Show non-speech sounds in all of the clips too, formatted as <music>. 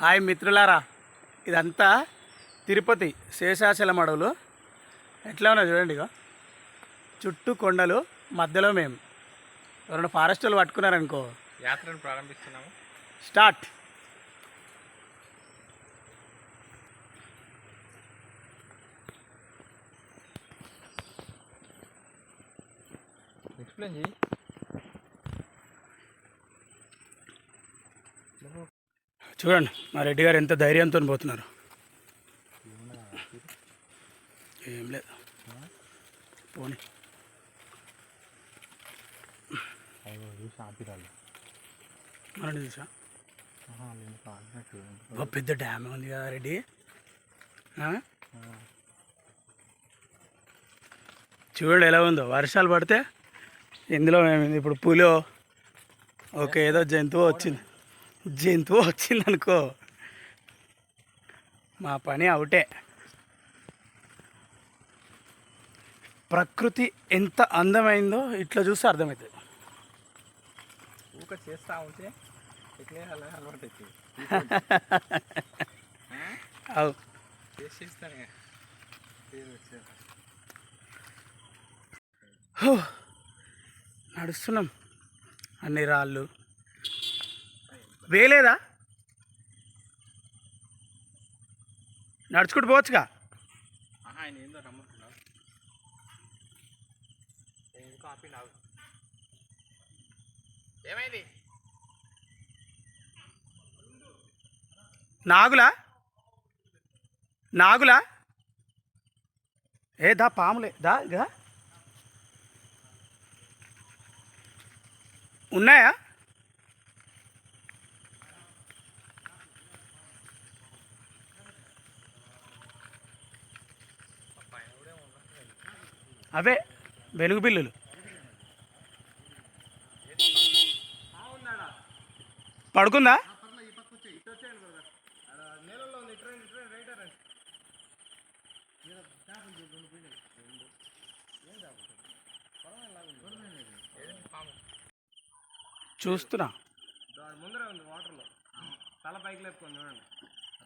Hi మిత్రులారా ఇదంతా తిరుపతి శేషాచలం అడవులు. ఎట్లా ఉన్నా చూడండి ఇక చుట్టూ కొండలు మధ్యలో మేము. ఎవరైనా ఫారెస్ట్ వాళ్ళు పట్టుకున్నారనుకో. యాత్రను ప్రారంభిస్తున్నాము. స్టార్ట్ ఎక్స్ప్లెయిన్ చేయి చూడండి మా రెడ్డి గారు ఎంత ధైర్యంతో పోతున్నారు. ఏం లేదు. పోనీ. చూసి. చూసా పెద్ద డ్యామ్ ఉంది కదా రెడ్డి. చూడండి చూడు ఎలా ఉందో. వర్షాలు పడితే ఇందులో మేము ఇప్పుడు పులో ఓకే ఏదో జంతువు వచ్చింది. జంతువు వచ్చింది అనుకో మా పని అవుటే. ప్రకృతి ఎంత అందమైందో ఇట్లా చూస్తే అర్థమవుతుంది ఊక చేస్తా ఉంటే ఇట్లే అలా అలవాటు <laughs> అవు. నడుస్తున్నాం. అన్ని రాళ్ళు. వేలేదా నడుచుకుంటూ పోవచ్చుగా? ఏమైంది? నాగులా? నాగులా? ఏ దా పాములే. దా దా. ఉన్నాయా? అవే వెలుగు బిల్లులు. పడుకుందా? చూస్తున్నా. దాని ముందరే ఉంది వాటర్లో తల పైకి లేపుకొని చూడండి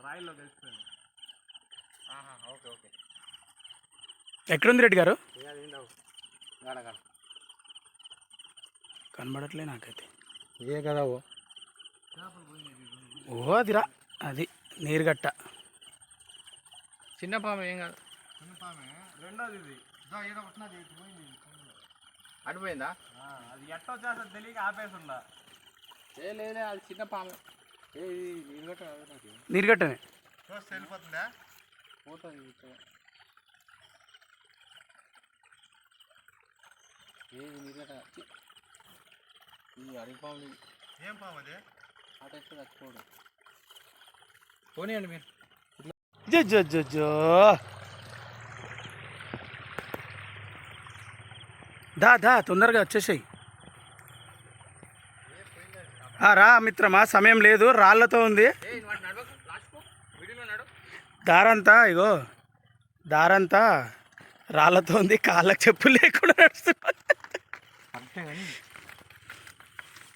రాయిల్లో కలిసిపోయింది ఆహా ఓకే ఓకే. ఎక్కడుంది రెడ్డి గారు? కనబడట్లే నాకైతే. ఏ కదా ఓ? ఓ అదిరా. అది నీరుగట్ట. చిన్న పాము ఏం కాదు. చిన్న పామే రెండోది ఇది ఏదో పుట్టినది పోయింది? అడిపోయిందా అది ఎట్టో చేస్తా తెలియక ఆపేసిందా ఏ లేదే అది చిన్న పాము. ఏ నీరుగట్ట నీరుగట్టనే. చూస్తే వెళ్ళిపోతుందా పోతుంది ఏది చి. ఈ అడవి. ఏం పాము అది? చచ్చిపోడు. పోనీయండి మీరు. జో జో జో జో. దా దా తొందరగా వచ్చేసాయి. రా మిత్రమా సమయం లేదు రాళ్ళతో ఉంది. దారంతా ఇగో దారంతా రాళ్ళతో ఉంది కాళ్ళకి చెప్పులు లేకుండా నడుస్తున్నా అంతే కానీ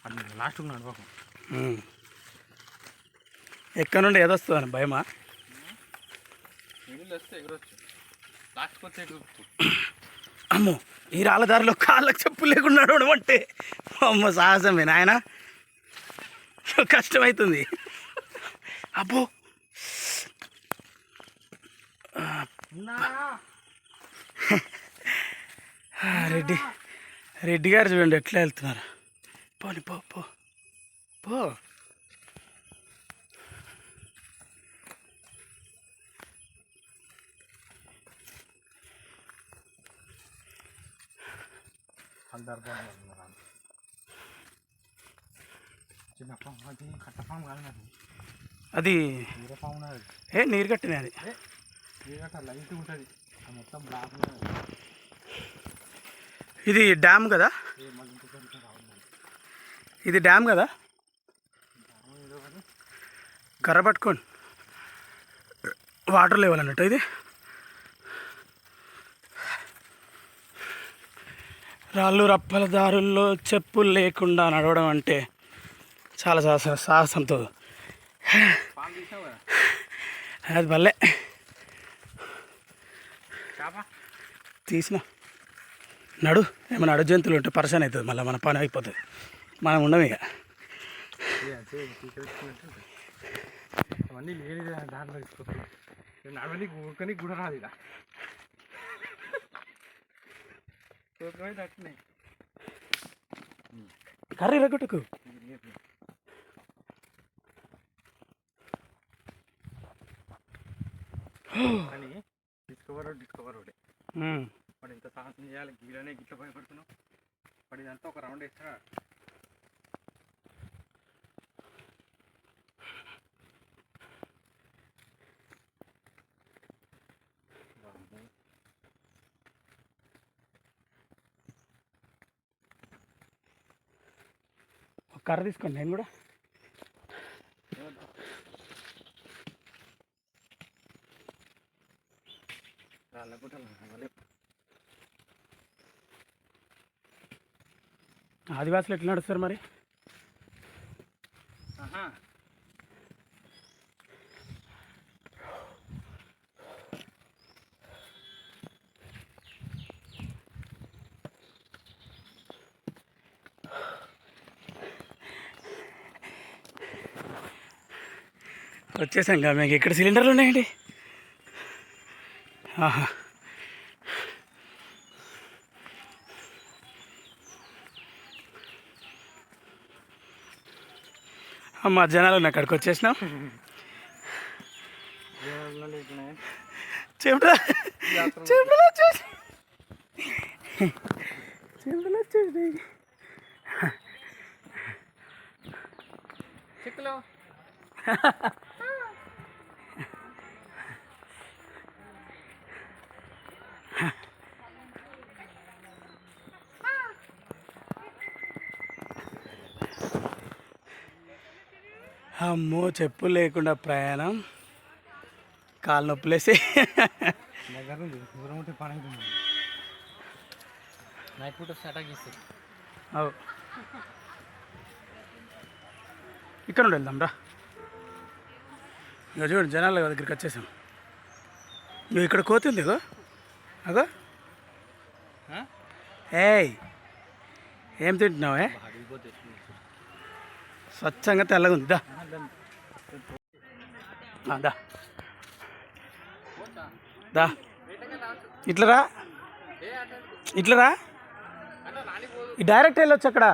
అది లాస్ట్ నడవకు ఉమ్. ఎక్కడ నుండి ఏదొస్తుందని భయమా? అమ్మో ఈ రాళ్ళ దారిలో కాళ్ళకి చెప్పులు లేకుండా నడవడం అంటే అమ్మ సాహసమే నాయన. కష్టమవుతుంది అబ్బో. <laughs> రెడ్డి. రెడ్డి గారు చూడండి ఎట్లా వెళ్తున్నారు. పోని పో పో పో. అది అది. ఏ నీరు కట్టినది లైట్ ఉంటుంది. అది మొత్తం బ్లాక్ ఇది డ్యామ్ కదా? ఇది డ్యామ్ కదా? కర్ర పట్టుకోండి వాటర్ లెవెల్ అన్నట్టు ఇది. రాళ్ళు రప్పల దారుల్లో చెప్పులు లేకుండా నడవడం అంటే చాలా సాహస సాహసంతో. అది భలే. తీసిన. నడు ఏమైనా అడు జంతువులు ఉంటే పర్సన్ అవుతుంది మళ్ళీ మన పని అయిపోతుంది. మనం ఉండం ఇక. అవన్నీ లేని దాంట్లో తీసుకొస్తాను నడవని ఊరుకొని కూడా రాదు తట్టున్నాయి కర్రీ రగొట్టుకు. డిస్కవర్ డిస్కవర్ ఒకటి సాహసం చేయాలి గీడనే గిట్ల భయపడుతున్నావు వాడు ఇదంతా ఒక రౌండ్ వేస్తా ఒక కర్ర తీసుకోండి నేను కూడా. రాళ్ళ గుట్టలు ఆదివాసులు ఎట్లా నడుస్తారు మరి? వచ్చేసాం కదా మీకు ఇక్కడ సిలిండర్లు ఉన్నాయండి? ఆహా. అమ్మ జనాలు ఉన్నాయి అక్కడికి వచ్చేసినాం. చెమటలు చెమటలు వచ్చేసి చెమటలు వచ్చేసి చిక్కులో. <laughs> అమ్మో చెప్పులు లేకుండా ప్రయాణం. కాలు నొప్పులేసి. ఇక్కడ నుండి వెళ్దాం రా. ఇక చూడండి జనాల దగ్గరికి వచ్చేసాం. ఇగో ఇక్కడ కోతుంది ఇగో అగో. ఏయ్ ఏం తింటున్నావే స్వచ్ఛంగా తెల్లగా ఉంది. దా. దా. ఇట్లరా? ఇట్లరా? రా రా ఈ డైరెక్ట్ వెళ్ళొచ్చు అక్కడ.